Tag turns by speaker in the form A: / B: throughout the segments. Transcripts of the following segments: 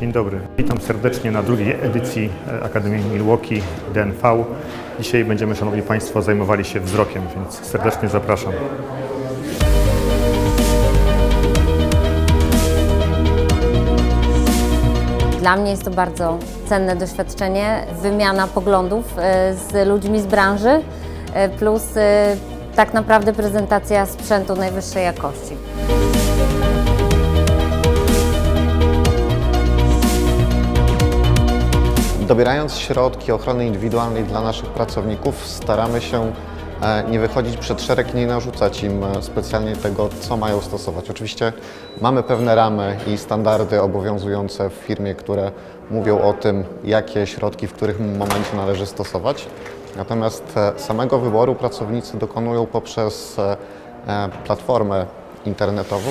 A: Dzień dobry. Witam serdecznie na drugiej edycji e, Akademii Milwaukee DNV. Dzisiaj będziemy, Szanowni Państwo, zajmowali się wzrokiem, więc serdecznie zapraszam.
B: Dla mnie jest to bardzo cenne doświadczenie, wymiana poglądów e, z ludźmi z branży, e, plus tak naprawdę prezentacja sprzętu najwyższej jakości.
C: Dobierając środki ochrony indywidualnej dla naszych pracowników, staramy się e, nie wychodzić przed szereg, nie narzucać im e, specjalnie tego, co mają stosować. Oczywiście mamy pewne ramy i standardy obowiązujące w firmie, które mówią o tym, jakie środki w którym momencie należy stosować. Natomiast e, samego wyboru pracownicy dokonują poprzez platformę internetową,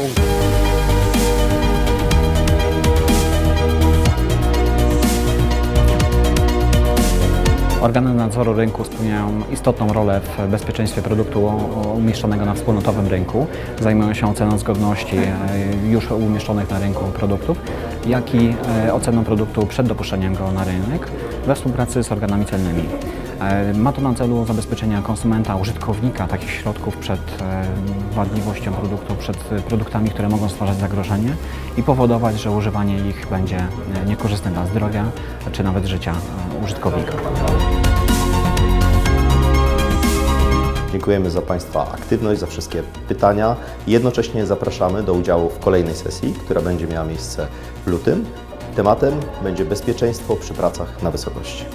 D: Organy nadzoru rynku spełniają istotną rolę w bezpieczeństwie produktu umieszczonego na wspólnotowym rynku. Zajmują się oceną zgodności e, już umieszczonych na rynku produktów, jak i e, oceną produktu przed dopuszczeniem go na rynek we współpracy z organami celnymi. E, Ma to na celu zabezpieczenie konsumenta, użytkownika takich środków przed e, wadliwością produktu, przed produktami, które mogą stwarzać zagrożenie i powodować, że używanie ich będzie e, niekorzystne dla zdrowia czy nawet życia e, użytkownika.
E: Dziękujemy za Państwa aktywność, za wszystkie pytania. Jednocześnie zapraszamy do udziału w kolejnej sesji, która będzie miała miejsce w lutym. Tematem będzie bezpieczeństwo przy pracach na wysokości.